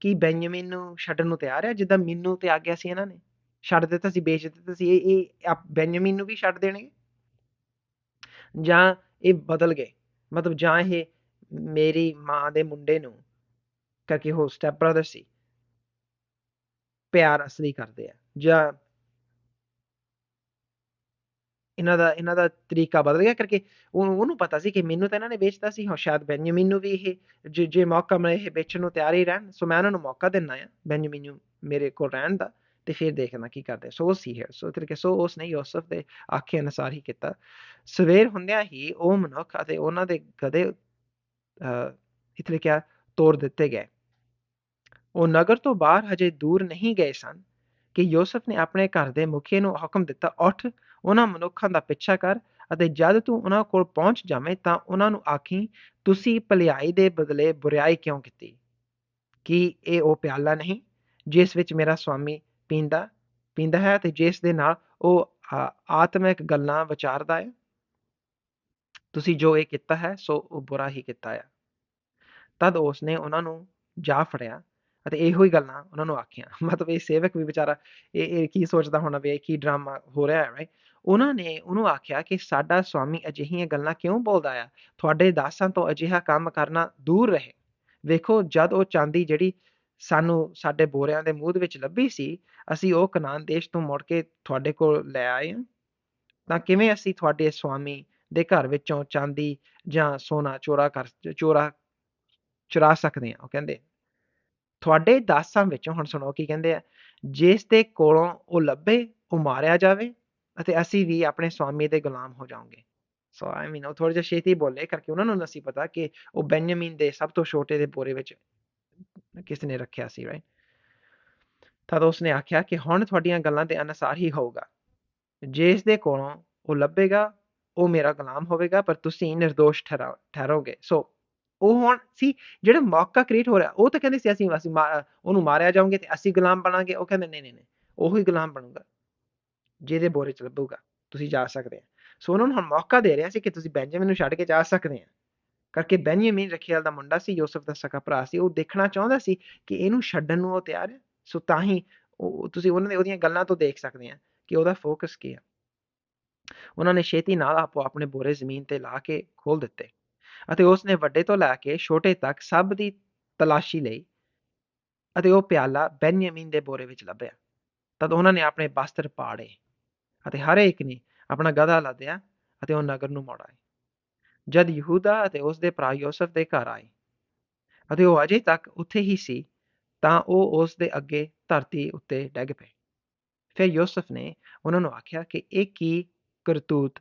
ਕੀ ਬੈਨਯਾਮਿਨ ਨੂੰ ਛੱਡਣ ਨੂੰ ਤਿਆਰ ਹੈ ਜਿੱਦਾਂ ਮੈਨੂੰ ਤੇ ਆ ਗਿਆ ਸੀ ਇਹਨਾਂ ਨੇ? ਛੱਡ ਦਿੱਤਾ ਸੀ, ਵੇਚ ਦਿੱਤਾ ਸੀ, ਇਹ ਇਹ ਬੈਨਯਾਮਿਨ ਨੂੰ ਵੀ ਛੱਡ ਦੇਣਗੇ? ਜਾਂ ਇਹ ਬਦਲ ਗਏ? ਮਤਲਬ ਜਾਂ ਇਹ ਮੇਰੀ ਮਾਂ ਦੇ ਮੁੰਡੇ ਨੂੰ ਕਰਕੇ ਉਹ ਸਟੈਪ ਬ੍ਰਦਰ ਸੀ? ਪਿਆਰ ਅਸਲੀ ਕਰਦੇ ਆ, ਜਾਂ ਇਹਨਾਂ ਦਾ ਇਹਨਾਂ ਦਾ ਤਰੀਕਾ ਬਦਲ ਗਿਆ ਕਰਕੇ ਉਹਨੂੰ ਪਤਾ ਸੀ ਕਿ ਮੈਨੂੰ ਤਾਂ ਇਹਨਾਂ ਨੇ ਵੇਚਤਾ ਸੀ ਹਾਂ ਸ਼ਾਇਦ ਬੈਨਯਾਮਿਨ ਨੂੰ ਵੀ ਇਹ ਜੇ ਜੇ ਮੌਕਾ ਮਿਲੇ ਇਹ ਵੇਚਣ ਨੂੰ ਤਿਆਰ ਹੀ ਰਹਿਣ ਸੋ ਮੈਂ ਉਹਨਾਂ ਨੂੰ ਮੌਕਾ ਦੇਣਾ ਆ ਬੈਨਯਾਮਿਨ ਨੂੰ ਮੇਰੇ ਕੋਲ ਰਹਿਣ ਦਾ ਤੇ ਫਿਰ ਦੇਖਣਾ ਕੀ ਕਰਦੇ ਸੋ ਸੀ ਹੈ ਸੋ ਤਰੀਕੇ ਸੋ ਉਸ ਨੇ ਯੋਸਫ ਦੇ ਆਖੇ ਅਨਸਾਰ ਹੀ ਕੀਤਾ ਸਵੇਰ ਹੁੰਦਿਆਂ ਹੀ ਉਹ ਮਨੁੱਖ ਅਤੇ ਉਹਨਾਂ ਦੇ ਗਧੇ ਇਤਨੇ ਕਿਆ ਤੋੜ ਦਿੱਤੇ ਗਏ ਉਹ ਨਗਰ ਤੋਂ ਬਾਹਰ ਹਜੇ ਦੂਰ ਨਹੀਂ ਗਏ ਸਨ ਕਿ ਯੋਸਫ ਨੇ ਆਪਣੇ ਘਰ ਦੇ ਮੁਖੀ ਨੂੰ ਹੁਕਮ ਦਿੱਤਾ, ਉੱਠ, ਉਹਨਾਂ ਮਨੁੱਖਾਂ ਦਾ ਪਿੱਛਾ ਕਰ ਅਤੇ ਜਦ ਤੂੰ ਉਹਨਾਂ ਕੋਲ ਪਹੁੰਚ ਜਾਵੇਂ ਤਾਂ ਉਹਨਾਂ ਨੂੰ ਆਖੀ, ਤੁਸੀਂ ਭਲਾਈ ਦੇ ਬਦਲੇ ਬੁਰਾਈ ਕਿਉਂ ਕੀਤੀ? ਕੀ ਇਹ ਉਹ ਪਿਆਲਾ ਨਹੀਂ ਜਿਸ ਵਿੱਚ ਮੇਰਾ ਸਵਾਮੀ ਪੀਂਦਾ ਪੀਂਦਾ ਹੈ ਤੇ ਜਿਸ ਦੇ ਨਾਲ ਉਹ ਆਤਮਿਕ ਗੱਲਾਂ ਵਿਚਾਰਦਾ ਹੈ? ਤੁਸੀਂ ਜੋ ਇਹ ਕੀਤਾ ਹੈ, ਸੋ ਉਹ ਬੁਰਾ ਹੀ ਕੀਤਾ ਹੈ। ਤਦ ਉਸਨੇ ਉਹਨਾਂ ਨੂੰ ਜਾ ਫੜਿਆ। ਅਤੇ ਇਹੋ ਹੀ ਗੱਲਾਂ ਉਹਨਾਂ ਨੂੰ ਆਖੀਆਂ। ਮਤਲਬ ਇਹ ਸੇਵਕ ਵੀ ਵਿਚਾਰਾ ਇਹ ਇਹ ਕੀ ਸੋਚਦਾ ਹੋਣਾ ਵੀ ਇਹ ਕੀ ਡਰਾਮਾ ਹੋ ਰਿਹਾ ਹੈ ਰਾਈਟ ਉਹਨਾਂ ਨੇ ਉਹਨੂੰ ਆਖਿਆ ਕਿ ਸਾਡਾ ਸਵਾਮੀ ਅਜਿਹੀਆਂ ਗੱਲਾਂ ਕਿਉਂ ਬੋਲਦਾ ਆ? ਤੁਹਾਡੇ ਦਾਸਾਂ ਤੋਂ ਅਜਿਹਾ ਕੰਮ ਕਰਨਾ ਦੂਰ ਰਹੇ। ਵੇਖੋ, ਜਦ ਉਹ ਚਾਂਦੀ ਜਿਹੜੀ ਸਾਨੂੰ ਸਾਡੇ ਬੋਰਿਆਂ ਦੇ ਮੂੰਹ ਵਿੱਚ ਲੱਭੀ ਸੀ, ਅਸੀਂ ਉਹ ਕਨਾਨ ਦੇਸ਼ ਤੋਂ ਮੁੜ ਕੇ ਤੁਹਾਡੇ ਕੋਲ ਲੈ ਆਏ ਹਾਂ। ਤਾਂ ਕਿਵੇਂ ਅਸੀਂ ਤੁਹਾਡੇ ਸਵਾਮੀ ਦੇ ਘਰ ਵਿੱਚੋਂ ਚਾਂਦੀ ਜਾਂ ਸੋਨਾ ਚੋਰਾ ਕਰ, ਚੋਰਾ ਚੁਰਾ ਸਕਦੇ ਹਾਂ, ਉਹ ਕਹਿੰਦੇ। ਤੁਹਾਡੇ ਦਾਸਾਂ ਵਿੱਚੋਂ, ਹੁਣ ਸੁਣੋ ਕੀ ਕਹਿੰਦੇ ਆ, ਜਿਸ ਦੇ ਕੋਲੋਂ ਉਹ ਲੱਭੇ, ਉਹ ਮਾਰਿਆ ਜਾਵੇ ਅਤੇ ਅਸੀਂ ਵੀ ਆਪਣੇ ਸਵਾਮੀ ਦੇ ਗੁਲਾਮ ਹੋ ਜਾਵਾਂਗੇ। ਸੋ ਆਈ ਮੀਨ ਉਹ ਥੋੜਾ ਜਿਹਾ ਛੇਤੀ ਬੋਲੇ ਕਰਕੇ ਉਹਨਾਂ ਨੂੰ ਨਸੀ ਪਤਾ ਕਿ ਉਹ ਬੈਨਯਾਮਿਨ ਦੇ ਸਭ ਤੋਂ ਛੋਟੇ ਦੇ ਬੋਰੇ ਵਿੱਚ ਕਿਸ ਨੇ ਰੱਖਿਆ ਸੀ ਰਾਈਟ ਤਦ ਉਸਨੇ ਆਖਿਆ ਕਿ ਹੁਣ ਤੁਹਾਡੀਆਂ ਗੱਲਾਂ ਦੇ ਅਨਸਾਰ ਹੀ ਹੋਊਗਾ। ਜਿਸ ਦੇ ਕੋਲੋਂ ਉਹ ਲੱਭੇਗਾ, ਉਹ ਮੇਰਾ ਗੁਲਾਮ ਹੋਵੇਗਾ, ਪਰ ਤੁਸੀਂ ਨਿਰਦੋਸ਼ ਠਹਿਰੋਗੇ। ਸੋ ਉਹ ਹੁਣ ਸੀ, ਜਿਹੜਾ ਮੌਕਾ ਕ੍ਰੀਏਟ ਹੋ ਰਿਹਾ, ਉਹ ਤਾਂ ਕਹਿੰਦੇ ਸੀ ਅਸੀਂ ਅਸੀਂ ਉਹਨੂੰ ਮਾਰਿਆ ਜਾਵਾਂਗੇ ਤੇ ਅਸੀਂ ਗੁਲਾਮ ਬਣਾਂਗੇ, ਉਹ ਕਹਿੰਦੇ ਨਹੀਂ ਨਹੀਂ ਨਹੀਂ, ਉਹੀ ਗੁਲਾਮ ਬਣੂਗਾ, ਜਿਹਦੇ ਬੋਰੇ ਚ ਲੱਭੂਗਾ, ਤੁਸੀਂ ਜਾ ਸਕਦੇ ਆ। ਸੋ ਉਹਨਾਂ ਨੂੰ ਹੁਣ ਮੌਕਾ ਦੇ ਰਿਹਾ ਸੀ ਕਿ ਤੁਸੀਂ ਬੈਂਜਾਮਿਨ ਨੂੰ ਛੱਡ ਕੇ ਜਾ ਸਕਦੇ ਆ। ਕਰਕੇ ਬੈਂਜਾਮਿਨ ਰਖਿਆਲ ਦਾ ਮੁੰਡਾ ਸੀ, ਯੂਸਫ ਦਾ ਸਕਾ ਭਰਾ ਸੀ, ਉਹ ਦੇਖਣਾ ਚਾਹੁੰਦਾ ਸੀ ਕਿ ਇਹਨੂੰ ਛੱਡਣ ਨੂੰ ਉਹ ਤਿਆਰ ਹੈ ਸੋ ਤਾਂ ਹੀ ਉਹ, ਤੁਸੀਂ ਉਹਨਾਂ ਦੇ, ਉਹਦੀਆਂ ਗੱਲਾਂ ਤੋਂ ਦੇਖ ਸਕਦੇ ਆ ਕਿ ਉਹਦਾ ਫੋਕਸ ਕੀ ਆ। ਉਹਨਾਂ ਨੇ ਛੇਤੀ ਨਾਲ ਆਪੋ ਆਪਣੇ ਬੋਰੇ ਜ਼ਮੀਨ ਤੇ ਲਾ ਕੇ ਖੋਲ ਦਿੱਤੇ। ਅਤੇ ਉਸ ਨੇ ਵੱਡੇ ਤੋਂ ਲੈ ਕੇ ਛੋਟੇ ਤੱਕ ਸਭ ਦੀ ਤਲਾਸ਼ੀ ਲਈ ਅਤੇ ਉਹ ਪਿਆਲਾ ਬੈਨਯਾਮੀਨ ਦੇ ਬੋਰੇ ਵਿੱਚ ਲੱਭਿਆ। ਤਦ ਉਹਨਾਂ ਨੇ ਆਪਣੇ ਬਸਤਰ ਪਾੜੇ ਅਤੇ ਹਰ ਇੱਕ ਨੇ ਆਪਣਾ ਗਧਾ ਲਾਦਿਆ ਅਤੇ ਉਹ ਨਗਰ ਨੂੰ ਮੋੜ ਆਏ। ਜਦ ਯਹੂਦਾ ਅਤੇ ਉਸ ਦੇ ਭਰਾ ਯੋਸਫ ਦੇ ਘਰ ਆਏ ਅਤੇ ਉਹ ਅਜੇ ਤੱਕ ਉੱਥੇ ਹੀ ਸੀ, ਤਾਂ ਉਹ ਉਸ ਦੇ ਅੱਗੇ ਧਰਤੀ ਉੱਤੇ ਡਿੱਗ ਪਏ। ਫਿਰ ਯੋਸਫ ਨੇ ਉਹਨਾਂ ਨੂੰ ਆਖਿਆ ਕਿ ਇਹ ਕੀ ਕਰਤੂਤ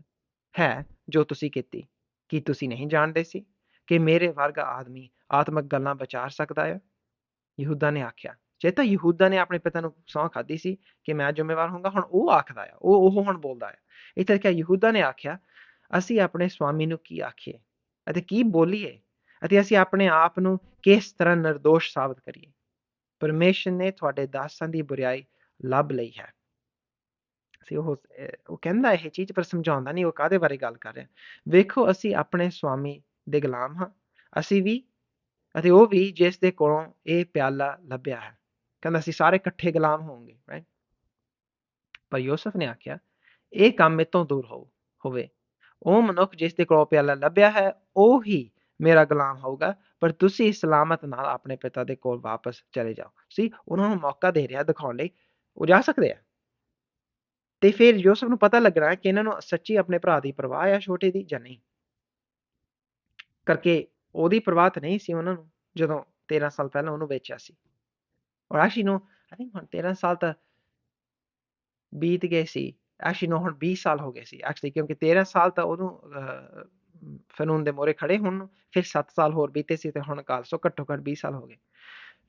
ਹੈ ਜੋ ਤੁਸੀਂ ਕੀਤੀ? ਕੀ ਤੁਸੀਂ ਨਹੀਂ ਜਾਣਦੇ ਸੀ ਕਿ ਮੇਰੇ ਵਰਗਾ ਆਦਮੀ ਆਤਮਕ ਗੱਲਾਂ ਵਿਚਾਰ ਸਕਦਾ ਹੈ ਯਹੂਦਾ ਨੇ ਆਖਿਆ ਚੇਤਾ ਯਹੂਦਾ ਨੇ ਆਪਣੇ ਪਿਤਾ ਨੂੰ ਸਹੁੰ ਖਾਦੀ ਸੀ ਕਿ ਮੈਂ ਜ਼ਿੰਮੇਵਾਰ ਹੋਊਗਾ, ਹੁਣ ਉਹ ਆਖਦਾ ਆ, ਉਹ ਉਹ ਹੁਣ ਬੋਲਦਾ ਆ। ਇਸ ਤਰ੍ਹਾਂ ਯਹੂਦਾ ਨੇ ਆਖਿਆ, ਅਸੀਂ ਆਪਣੇ ਸਵਾਮੀ ਨੂੰ ਕੀ ਆਖੀਏ ਅਤੇ ਕੀ ਬੋਲੀਏ ਅਤੇ ਅਸੀਂ ਆਪਣੇ ਆਪ ਨੂੰ ਕਿਸ ਤਰ੍ਹਾਂ નિર્ਦੋਸ਼ ਸਾਬਤ ਕਰੀਏ? ਪਰਮੇਸ਼ਰ ਨੇ ਤੁਹਾਡੇ ਦਾਸਾਂ ਦੀ ਬੁਰੀਾਈ ਲੱਭ ਲਈ ਹੈ। ਸੀ ਉਹ ਉਹ ਕਹਿੰਦਾ ਇਹ ਚੀਜ਼ ਪਰ ਸਮਝਾਉਂਦਾ ਨਹੀਂ, ਉਹ ਕਾਦੇ ਬਾਰੇ ਗੱਲ ਕਰ ਰਿਹਾ? ਵੇਖੋ, ਅਸੀਂ ਆਪਣੇ ਸਵਾਮੀ ਦੇ ਗੁਲਾਮ ਹਾਂ, ਅਸੀਂ ਵੀ ਅਤੇ ਉਹ ਵੀ ਜਿਸ ਦੇ ਕੋਲੋਂ ਇਹ ਪਿਆਲਾ ਲੱਭਿਆ ਹੈ। ਕਹਿੰਦਾ, ਅਸੀਂ ਸਾਰੇ ਇਕੱਠੇ ਗੁਲਾਮ ਹੋਵਾਂਗੇ ਰਾਈਟ ਪਰ ਯੂਸਫ ਨੇ ਆਖਿਆ, ਇਹ ਕੰਮ ਮੇਤੋਂ ਦੂਰ ਹੋ ਹੋਵੇ। ਉਹ ਮਨੁੱਖ ਜਿਸ ਦੇ ਕੋਲੋਂ ਪਿਆਲਾ ਲੱਭਿਆ ਹੈ, ਉਹ ਹੀ ਮੇਰਾ ਗੁਲਾਮ ਹੋਊਗਾ, ਪਰ ਤੁਸੀਂ ਸਲਾਮਤ ਨਾਲ ਆਪਣੇ ਪਿਤਾ ਦੇ ਕੋਲ ਵਾਪਸ ਚਲੇ ਜਾਓ। ਸੀ ਉਹਨਾਂ ਨੂੰ ਮੌਕਾ ਦੇ ਰਿਹਾ ਦਿਖਾਉਣ ਲਈ। ਉਹ ਜਾ ਸਕਦੇ ਆ। ਤੇ ਫਿਰ ਯੂਸਫ ਨੂੰ ਪਤਾ ਲੱਗਣਾ ਕਿ ਇਹਨਾਂ ਨੂੰ ਸੱਚੀ ਆਪਣੇ ਭਰਾ ਦੀ ਪਰਵਾਹ ਆ ਛੋਟੇ ਦੀ ਜਾਂ ਨਹੀਂ। ਕਰਕੇ ਉਹਦੀ ਪਰਵਾਹ ਤਾਂ ਨਹੀਂ ਸੀ ਉਹਨਾਂ ਨੂੰ, ਜਦੋਂ 13 ਸਾਲ ਪਹਿਲਾਂ ਉਹਨੂੰ ਵੇਚਿਆ ਸੀ। ਔਰ ਐਸ਼ੀ ਨੂੰ ਆਈ ਥਿੰਕ ਹੁਣ 13 ਸਾਲ ਤਾਂ ਬੀਤ ਗਏ ਸੀ। ਐਸ਼ੀ ਨੂੰ ਹੁਣ 20 ਸਾਲ ਹੋ ਗਏ ਸੀ ਐਕਚੁਅਲੀ ਕਿਉਂਕਿ 13 ਸਾਲ ਤਾਂ ਉਹਨੂੰ ਫਨੂਨ ਦੇ ਮੋਰੇ ਖੜੇ ਹੁਣ ਫਿਰ 7 ਸਾਲ ਹੋਰ ਬੀਤੇ ਸੀ ਤੇ ਹੁਣ ਕਾਲ ਸੋ ਘੱਟੋ ਘੱਟ 20 ਸਾਲ ਹੋ ਗਏ।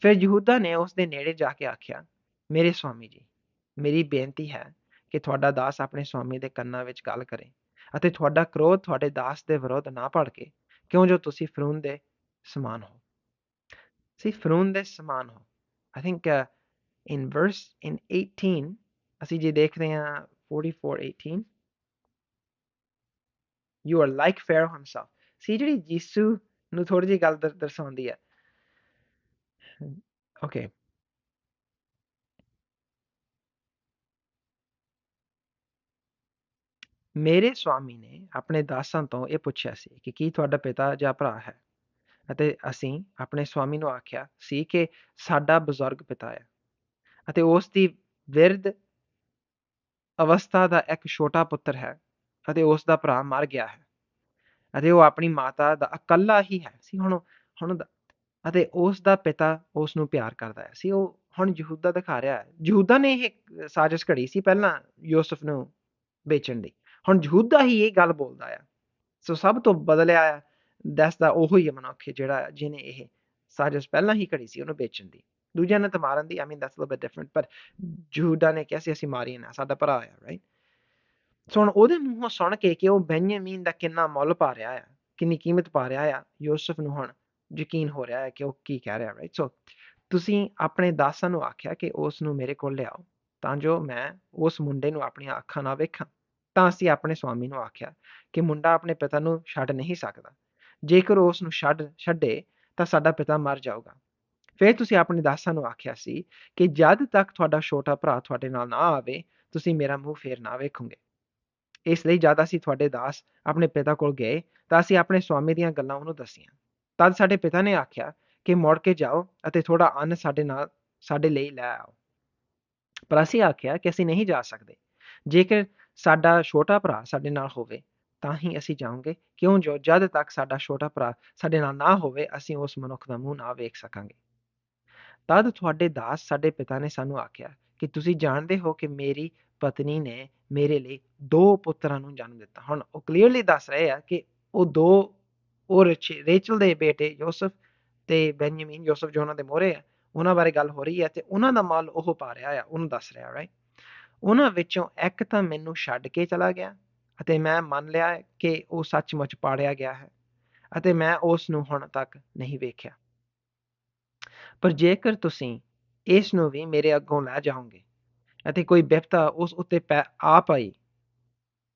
ਫਿਰ ਯਹੂਦਾ ਨੇ ਉਸ ਦੇ ਨੇੜੇ ਜਾ ਕੇ ਆਖਿਆ, ਮੇਰੇ ਸਵਾਮੀ ਜੀ, ਮੇਰੀ ਬੇਨਤੀ ਹੈ ਕਿ ਤੁਹਾਡਾ ਦਾਸ ਆਪਣੇ ਸਵਾਮੀ ਦੇ ਕੰਨਾਂ ਵਿੱਚ ਗੱਲ ਕਰੇ ਅਤੇ ਤੁਹਾਡਾ ਕ੍ਰੋਧ ਤੁਹਾਡੇ ਦਾਸ ਦੇ ਵਿਰੁੱਧ ਨਾ ਭੜਕੇ, ਕਿਉਂ ਜੋ ਤੁਸੀਂ ਫਰੂਨ ਦੇ ਸਮਾਨ ਹੋ? ਸੀ ਫਰੂਨ ਦੇ ਸਮਾਨ ਹੋ। ਆਈ ਥਿੰਕ ਇਨ ਵਰਸ ਇਨ 18 ਅਸੀਂ ਜੇ ਦੇਖਦੇ ਹਾਂ 44:18 you are like Pharaoh himself ਸੀ ਜਿਹੜੀ ਯਿਸੂ ਨੂੰ ਥੋੜੀ ਜਿਹੀ ਗੱਲ ਦਰਸਾਉਂਦੀ ਹੈ। ਓਕੇ ਮੇਰੇ ਸਵਾਮੀ ਨੇ ਆਪਣੇ ਦਾਸਾਂ ਤੋਂ ਇਹ ਪੁੱਛਿਆ ਸੀ ਕਿ ਕੀ ਤੁਹਾਡਾ ਪਿਤਾ ਜਾਂ ਭਰਾ ਹੈ? ਅਤੇ ਅਸੀਂ ਆਪਣੇ ਸਵਾਮੀ ਨੂੰ ਆਖਿਆ ਸੀ ਕਿ ਸਾਡਾ ਬਜ਼ੁਰਗ ਪਿਤਾ ਹੈ। ਅਤੇ ਉਸ ਦੀ ਵਿਰਧ ਅਵਸਥਾ ਦਾ ਇੱਕ ਛੋਟਾ ਪੁੱਤਰ ਹੈ ਅਤੇ ਉਸ ਦਾ ਭਰਾ ਮਰ ਗਿਆ ਹੈ। ਅਤੇ ਉਹ ਆਪਣੀ ਮਾਤਾ ਦਾ ਇਕੱਲਾ ਹੀ ਹੈ ਸੀ, ਹੁਣ ਹੁਣ ਅਤੇ ਉਸ ਦਾ ਪਿਤਾ ਉਸ ਨੂੰ ਪਿਆਰ ਕਰਦਾ ਹੈ। ਸੀ, ਉਹ ਹੁਣ ਯਹੂਦਾ ਦਿਖਾ ਰਿਹਾ ਹੈ। ਯਹੂਦਾ ਨੇ ਇਹ ਸਾਜ਼ਿਸ਼ ਘੜੀ ਸੀ ਪਹਿਲਾਂ ਯੂਸਫ ਨੂੰ ਵੇਚਣ ਦੀ। ਹੁਣ ਯਹੂਦਾ ਹੀ ਇਹ ਗੱਲ ਬੋਲਦਾ ਆ। ਸੋ ਸਭ ਤੋਂ ਬਦਲਿਆ ਆ ਦੱਸਦਾ ਉਹ ਹੀ ਮਨੁੱਖ ਜਿਹੜਾ ਜਿਹਨੇ ਇਹ ਸਾਜ਼ਿਸ਼ ਪਹਿਲਾਂ ਹੀ ਘੜੀ ਸੀ ਉਹਨੂੰ ਵੇਚਣ ਦੀ। ਦੂਜਿਆਂ ਨੇ ਤਾਂ ਮਾਰਨ ਦੀ I mean that's a little bit different ਪਰ ਯਹੂਦਾ ਨੇ ਕਿਹਾ ਸੀ, ਅਸੀਂ ਮਾਰੀ ਨਾ, ਸਾਡਾ ਭਰਾ ਆ ਰਾਈਟ ਸੋ ਹੁਣ ਉਹਦੇ ਮੂੰਹੋਂ ਸੁਣ ਕੇ ਕਿ ਉਹ ਬੈਨਯਾਮੀਨ ਦਾ ਕਿੰਨਾ ਮੁੱਲ ਪਾ ਰਿਹਾ ਆ, ਕਿੰਨੀ ਕੀਮਤ ਪਾ ਰਿਹਾ ਆ, ਯੂਸਫ ਨੂੰ ਹੁਣ ਯਕੀਨ ਹੋ ਰਿਹਾ ਹੈ ਕਿ ਉਹ ਕੀ ਕਹਿ ਰਿਹਾ ਰਾਈਟ ਸੋ ਤੁਸੀਂ ਆਪਣੇ ਦਾਸਾਂ ਨੂੰ ਆਖਿਆ ਕਿ ਉਸ ਨੂੰ ਮੇਰੇ ਕੋਲ ਲਿਆਓ, ਤਾਂ ਜੋ ਮੈਂ ਉਸ ਮੁੰਡੇ ਨੂੰ ਆਪਣੀਆਂ ਅੱਖਾਂ ਨਾਲ ਵੇਖਾਂ। ਤਾਂ ਅਸੀਂ ਆਪਣੇ ਸਵਾਮੀ ਨੂੰ ਆਖਿਆ ਕਿ ਮੁੰਡਾ ਆਪਣੇ ਪਿਤਾ ਨੂੰ ਛੱਡ ਨਹੀਂ ਸਕਦਾ। ਜੇਕਰ ਉਸ ਨੂੰ ਛੱਡ, ਛੱਡੇ ਤਾਂ ਸਾਡਾ ਪਿਤਾ ਮਰ ਜਾਊਗਾ। ਫਿਰ ਤੁਸੀਂ ਆਪਣੇ ਦਾਸਾਂ ਨੂੰ ਆਖਿਆ ਸੀ ਕਿ ਜਦ ਤੱਕ ਤੁਹਾਡਾ ਛੋਟਾ ਭਰਾ ਤੁਹਾਡੇ ਨਾਲ ਨਾ ਆਵੇ, ਤੁਸੀਂ ਮੇਰਾ ਮੂੰਹ ਫੇਰ ਨਾ ਵੇਖੋਗੇ। ਇਸ ਲਈ ਜਦ ਅਸੀਂ ਤੁਹਾਡੇ ਦਾਸ ਆਪਣੇ ਪਿਤਾ ਕੋਲ ਗਏ ਤਾਂ ਅਸੀਂ ਆਪਣੇ ਸਵਾਮੀ ਦੀਆਂ ਗੱਲਾਂ ਉਹਨੂੰ ਦੱਸੀਆਂ। ਤਦ ਸਾਡੇ ਪਿਤਾ ਨੇ ਆਖਿਆ ਕਿ ਮੁੜ ਕੇ ਜਾਓ ਅਤੇ ਥੋੜਾ ਅੰਨ ਸਾਡੇ ਨਾਲ, ਸਾਡੇ ਲਈ ਲੈ ਆਓ। ਪਰ ਅਸੀਂ ਆਖਿਆ ਕਿ ਅਸੀਂ ਨਹੀਂ ਜਾ ਸਕਦੇ। ਜੇਕਰ ਸਾਡਾ ਛੋਟਾ ਭਰਾ ਸਾਡੇ ਨਾਲ ਹੋਵੇ, ਤਾਂ ਹੀ ਅਸੀਂ ਜਾਵਾਂਗੇ। ਕਿਉਂ ਜੋ ਜਦ ਤੱਕ ਸਾਡਾ ਛੋਟਾ ਭਰਾ ਸਾਡੇ ਨਾਲ ਨਾ ਹੋਵੇ, ਅਸੀਂ ਉਸ ਮਨੁੱਖ ਦਾ ਮੂੰਹ ਨਾ ਵੇਖ ਸਕਾਂਗੇ। ਤਦ ਤੁਹਾਡੇ ਦਾਸ ਸਾਡੇ ਪਿਤਾ ਨੇ ਸਾਨੂੰ ਆਖਿਆ ਕਿ ਤੁਸੀਂ ਜਾਣਦੇ ਹੋ ਕਿ ਮੇਰੀ ਪਤਨੀ ਨੇ ਮੇਰੇ ਲਈ ਦੋ ਪੁੱਤਰਾਂ ਨੂੰ ਜਨਮ ਦਿੱਤਾ। ਹੁਣ ਉਹ ਕਲੀਅਰਲੀ ਦੱਸ ਰਹੇ ਆ ਕਿ ਉਹ ਦੋ, ਉਹ ਰੇਚਲ ਦੇ ਬੇਟੇ ਯੋਸਫ ਤੇ ਬੈਨਯਾਮੀਨ ਯੋਸਫ ਜੋ ਉਹਨਾਂ ਦੇ ਮੋਰੇ ਆ, ਉਹਨਾਂ ਬਾਰੇ ਗੱਲ ਹੋ ਰਹੀ ਹੈ ਤੇ ਉਹਨਾਂ ਦਾ ਮਾਲ ਉਹ ਪਾ ਰਿਹਾ ਆ, ਉਹਨੂੰ ਦੱਸ ਰਿਹਾ ਰਾਈਟ ਉਹਨਾਂ ਵਿੱਚੋਂ ਇੱਕ ਤਾਂ ਮੈਨੂੰ ਛੱਡ ਕੇ ਚਲਾ ਗਿਆ ਅਤੇ ਮੈਂ ਮੰਨ ਲਿਆ ਕਿ ਉਹ ਸੱਚਮੁੱਚ ਪਾੜਿਆ ਗਿਆ ਹੈ ਅਤੇ ਮੈਂ ਉਸ ਨੂੰ ਹੁਣ ਤੱਕ ਨਹੀਂ ਵੇਖਿਆ। ਪਰ ਜੇਕਰ ਤੁਸੀਂ ਇਸ ਨੂੰ ਵੀ ਮੇਰੇ ਅੱਗੋਂ ਲੈ ਜਾਓਗੇ ਅਤੇ ਕੋਈ ਬਿਪਤਾ ਉਸ ਉੱਤੇ ਆ ਪਈ,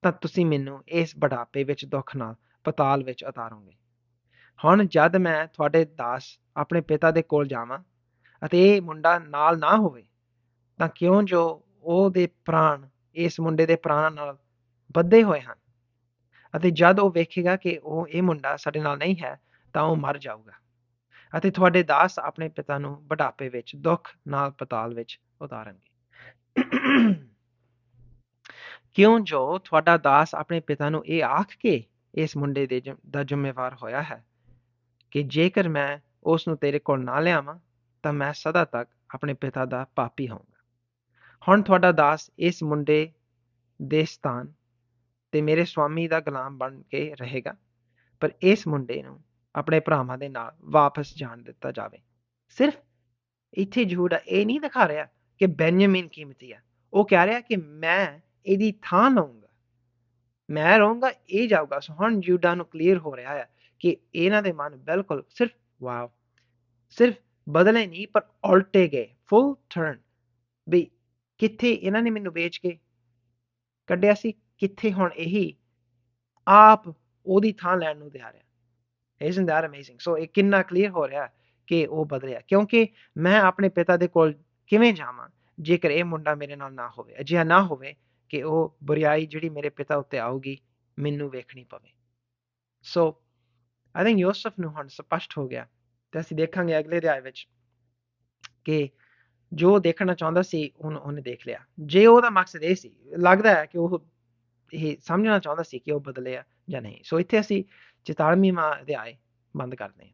ਤਾਂ ਤੁਸੀਂ ਮੈਨੂੰ ਇਸ ਬੜਾਪੇ ਵਿੱਚ ਦੁੱਖ ਨਾਲ ਪਤਾਲ ਵਿੱਚ ਉਤਾਰੋਗੇ। ਹੁਣ ਜਦ ਮੈਂ ਤੁਹਾਡੇ ਦਾਸ ਆਪਣੇ ਪਿਤਾ ਦੇ ਕੋਲ ਜਾਵਾਂ ਅਤੇ ਇਹ ਮੁੰਡਾ ਨਾਲ ਨਾ ਹੋਵੇ, ਤਾਂ ਕਿਉਂ ਜੋ ਉਹਦੇ ਪ੍ਰਾਣ, ਇਸ ਮੁੰਡੇ ਦੇ ਪ੍ਰਾਣਾਂ ਨਾਲ ਬੱਧੇ ਹੋਏ ਹਨ। ਅਤੇ ਜਦ ਉਹ ਵੇਖੇਗਾ ਕਿ ਉਹ, ਇਹ ਮੁੰਡਾ ਸਾਡੇ ਨਾਲ ਨਹੀਂ ਹੈ, ਤਾਂ ਉਹ ਮਰ ਜਾਊਗਾ। ਅਤੇ ਤੁਹਾਡੇ ਦਾਸ ਆਪਣੇ ਪਿਤਾ ਨੂੰ ਬੁਢਾਪੇ ਵਿੱਚ, ਦੁੱਖ ਨਾਲ ਪਤਾਲ ਵਿੱਚ ਉਤਾਰਨਗੇ। ਕਿਉਂ ਜੋ ਤੁਹਾਡਾ ਦਾਸ ਆਪਣੇ ਪਿਤਾ ਨੂੰ ਇਹ ਆਖ ਕੇ ਇਸ ਮੁੰਡੇ ਦੇ ਦਾ ਜ਼ਿੰਮੇਵਾਰ ਹੋਇਆ ਹੈ ਕਿ ਜੇਕਰ ਮੈਂ ਉਸ ਨੂੰ ਤੇਰੇ ਕੋਲ ਨਾ ਲਿਆਵਾਂ, ਤਾਂ ਮੈਂ ਸਦਾ ਤੱਕ ਆਪਣੇ ਪਿਤਾ ਦਾ ਪਾਪੀ ਹਾਂ ਹੁਣ ਤੁਹਾਡਾ ਦਾਸ ਇਸ ਮੁੰਡੇ ਦੇ ਸਥਾਨ ਤੇ ਮੇਰੇ ਸਵਾਮੀ ਦਾ ਗੁਲਾਮ ਬਣ ਕੇ ਰਹੇਗਾ। ਪਰ ਇਸ ਮੁੰਡੇ ਨੂੰ ਆਪਣੇ ਭਰਾਵਾਂ ਦੇ ਨਾਲ ਵਾਪਸ ਜਾਣ ਦਿੱਤਾ ਜਾਵੇ। ਸਿਰਫ ਇੱਥੇ ਯਹੂਦਾ ਇਹ ਨਹੀਂ ਦਿਖਾ ਰਿਹਾ ਕਿ ਬੈਨਯਾਮਿਨ ਕੀਮਤੀ ਆ। ਉਹ ਕਹਿ ਰਿਹਾ ਕਿ ਮੈਂ ਇਹਦੀ ਥਾਂ ਲਵਾਂਗਾ ਮੈਂ ਰਹੂੰਗਾ, ਇਹ ਜਾਊਗਾ। ਸੋ ਹੁਣ ਯਹੂਦਾ ਨੂੰ ਕਲੀਅਰ ਹੋ ਰਿਹਾ ਹੈ ਕਿ ਇਹਨਾਂ ਦੇ ਮਨ ਬਿਲਕੁਲ ਸਿਰਫ ਵਾਓ ਸਿਰਫ ਬਦਲੇ ਨਹੀਂ, ਪਰ ਉਲਟੇ ਗਏ। ਫੁੱਲ ਟਰਨ ਵੀ ਕਿੱਥੇ ਇਹਨਾਂ ਨੇ ਮੈਨੂੰ ਵੇਚ ਕੇ ਕੱਢਿਆ ਸੀ, ਕਿੱਥੇ ਹੁਣ ਇਹੀ ਆਪ ਉਹਦੀ ਥਾਂ ਲੈਣ ਨੂੰ ਤਿਆਰ ਹੈ isn't that amazing? ਸੋ ਇਹ ਕਿੰਨਾ ਕਲੀਅਰ ਹੋ ਰਿਹਾ ਕਿ ਉਹ ਬਦਲਿਆ। ਕਿਉਂਕਿ ਮੈਂ ਆਪਣੇ ਪਿਤਾ ਦੇ ਕੋਲ ਕਿਵੇਂ ਜਾਵਾਂ, ਜੇਕਰ ਇਹ ਮੁੰਡਾ ਮੇਰੇ ਨਾਲ ਨਾ ਹੋਵੇ, ਅਜਿਹਾ ਨਾ ਹੋਵੇ ਕਿ ਉਹ ਬੁਰੀਾਈ ਜਿਹੜੀ ਮੇਰੇ ਪਿਤਾ ਉੱਤੇ ਆਊਗੀ, ਮੈਨੂੰ ਵੇਖਣੀ ਪਵੇ। ਸੋ ਆਈ ਥਿੰਕ ਯੋਸਫ ਨੂੰ ਹੁਣ ਸਪਸ਼ਟ ਹੋ ਗਿਆ ਤੇ ਅਸੀਂ ਦੇਖਾਂਗੇ ਅਗਲੇ ਅਧਿਆਇ ਵਿੱਚ ਕਿ ਜੋ ਦੇਖਣਾ ਚਾਹੁੰਦਾ ਸੀ ਉਹਨ ਉਹਨੇ ਦੇਖ ਲਿਆ। ਜੇ ਉਹਦਾ ਮਕਸਦ ਇਹ ਸੀ, ਲੱਗਦਾ ਹੈ ਕਿ ਉਹ ਇਹ ਸਮਝਣਾ ਚਾਹੁੰਦਾ ਸੀ ਕਿ ਉਹ ਬਦਲਿਆ ਜਾਂ ਨਹੀਂ। ਸੋ ਇੱਥੇ ਅਸੀਂ 44ਵਾਂ ਅਧਿਆਇ ਬੰਦ ਕਰਦੇ ਹਾਂ।